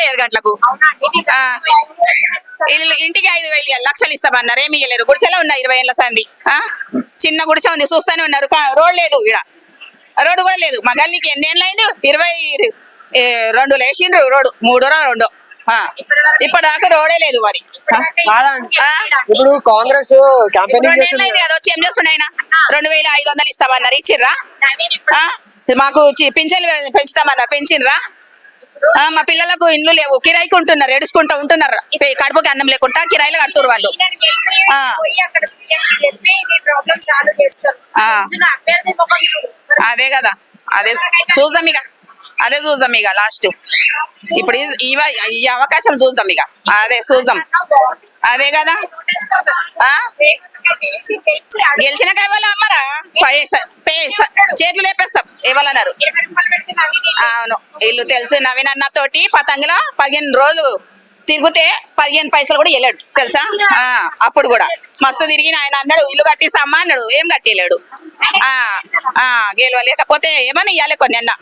ఇవ్వాలి ఏడు గంటలకు ఇంటికి ఐదు వేలు ఇవ్వాలి, లక్షలు ఇస్తామన్నారు ఏమి ఇవ్వలేరు గుడిసెలో ఉన్నాయి ఇరవై ఏళ్ళ సంది ఆ? చిన్న గుడిసె ఉంది. చూస్తానే ఉన్నారు. రోడ్ లేదు ఇక్కడ రోడ్డు కూడా లేదు. మా గల్లీకి ఎన్ని ఏళ్ళు అయింది? ఇరవై రెండు లేచిండ్రు రోడ్డు. మూడో రెండో. ఆ. ఇప్పటిదాకా రోడే లేదు మరి? ఇప్పుడు కాంగ్రెస్ క్యాంపెయినింగ్ చేస్తుంది వచ్చి ఏం చేస్తుండే ఆయన? రెండు వేల ఐదు వందలు ఇస్తామన్నారు. ఇచ్చిర్రా? మాకు పింఛన్లు పెంచుతామన్నారు. పెంచిర్రా? ఆ, మా పిల్లలకు ఇండ్లు లేవు. కిరాయికి ఉంటున్నారు ఏడుచుకుంటా ఉంటున్నారు. కడుపుకి అన్నం లేకుండా కిరాయిలు కడుతురు వాళ్ళు. అదే కదా. అదే చూద్దాం ఇక. అదే చూద్దాం ఇక లాస్ట్. ఇప్పుడు ఈ అవకాశం చూద్దాం ఇక. అదే చూద్దాం. అదే కదా. ఆ? గెలిచినాక ఇవ్వాలి అమ్మరా? చేతులు లేపేస్తాం ఇవ్వాలన్నారు. అవును వీళ్ళు తెలుసు నవీన్ అన్న తోటి పతంగిలో పదిహేను రోజులు తిరిగితే పదిహేను పైసలు కూడా వెళ్ళాడు తెలుసా? ఆ, అప్పుడు కూడా. మస్తు తిరిగిన ఆయన అన్నాడు ఇల్లు కట్టిస్తామా? అన్నాడు ఏం కట్టిలేడు ఆ ఆ గెలవలేకపోతే ఏమైనా ఇవ్వాలి కొన్ని అన్న.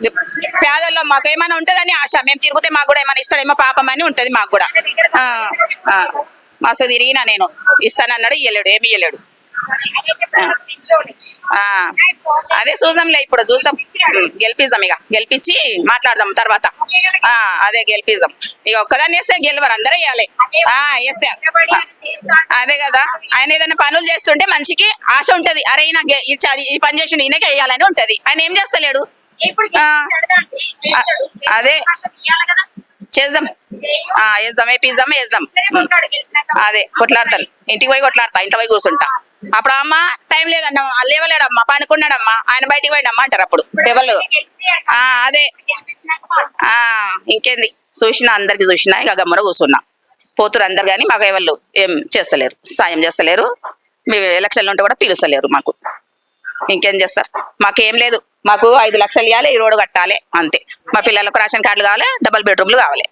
పేదల్లో మాకు ఏమైనా ఉంటుందని ఆశ మేము తిరిగితే మాకు కూడా ఏమైనా ఇస్తాడేమో పాపం అని ఉంటుంది మాకు కూడా. ఆ, మస్తు తిరిగినా నేను. ఇస్తానన్నాడు ఇవ్వలేడు ఏమి ఇవ్వలేడు ఆ అదే చూద్దాంలే ఇప్పుడు చూద్దాం. గెలిపిద్దాం ఇక. గెలిపించి మాట్లాడదాం తర్వాత. ఆ అదే గెలిపిద్దాం. ఇక ఒక్కదాన్ని వేస్తే గెలవరు అందరూ వేయాలి. వేస్తే అదే కదా. ఆయన ఏదైనా పనులు చేస్తుంటే మనిషికి ఆశ ఉంటది. అరే ఈయన ఈ పని చేసి ఈయనకి వేయాలని ఉంటది. ఆయన ఏం చేస్తలేడు. అదే. చేద్దాం. ఆ వేద్దాం వేపిద్దాం వేద్దాం ఉం. అదే కొట్లాడతాను ఇంటికి పోయి కొట్లాడతా ఇంత పోయి కూర్చుంటా. అప్పుడు అమ్మ టైం లేదన్న లేవలేడమ్మా పనుకున్నాడమ్మా ఆయన బయటికి పోయిండమ్మా అంటారు అప్పుడు. ఎవరు అదే. ఆ ఇంకేంది? చూసినా అందరికి చూసినా ఇక గమ్మర కూర్చున్నా. పోతురు అందరు కానీ మాకు ఎవరు ఏం చేస్తలేరు. సాయం చేస్తలేరు. మేము ఎలక్షన్లు ఉంటే కూడా పిలుస్తలేరు మాకు. ఇంకేం చేస్తారు? మాకేం లేదు. మాకు ఐదు లక్షలు ఇవ్వాలి ఈ రోడ్డు కట్టాలి అంతే. మా పిల్లలకు రేషన్ కార్డులు కావాలి డబల్ బెడ్రూమ్లు కావాలి.